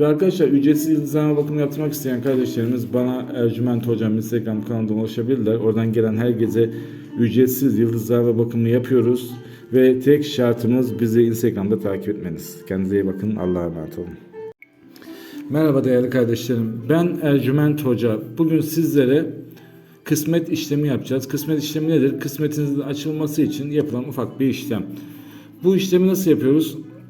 Ve arkadaşlar ücretsiz yıldızlama bakımı yaptırmak isteyen kardeşlerimiz bana Ercüment Hocam Instagram kanalından ulaşabilirler. Oradan gelen herkese ücretsiz yıldızlama bakımı yapıyoruz. Ve tek şartımız bizi Instagram'da takip etmeniz. Kendinize iyi bakın. Allah'a emanet olun. Merhaba değerli kardeşlerim. Ben Ercüment Hoca. Bugün sizlere kısmet işlemi yapacağız. Kısmet işlemi nedir? Kısmetinizin açılması için yapılan ufak bir işlem. Bu işlemi nasıl yapıyoruz?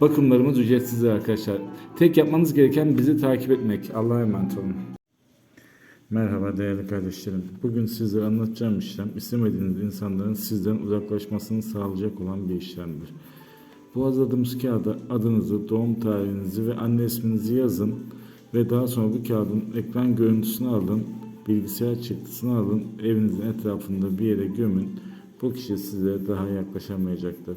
Bakımlarımız ücretsizdir arkadaşlar. Tek yapmanız gereken bizi takip etmek. Allah'a emanet olun. Merhaba değerli kardeşlerim. Bugün sizlere anlatacağım işlem istemediğiniz insanların sizden uzaklaşmasını sağlayacak olan bir işlemdir. Bu hazırladığımız kağıda adınızı, doğum tarihinizi ve anne isminizi yazın ve daha sonra bu kağıdın ekran görüntüsünü alın, bilgisayar çıktısını alın, evinizin etrafında bir yere gömün. Bu kişi size daha yaklaşamayacaktır.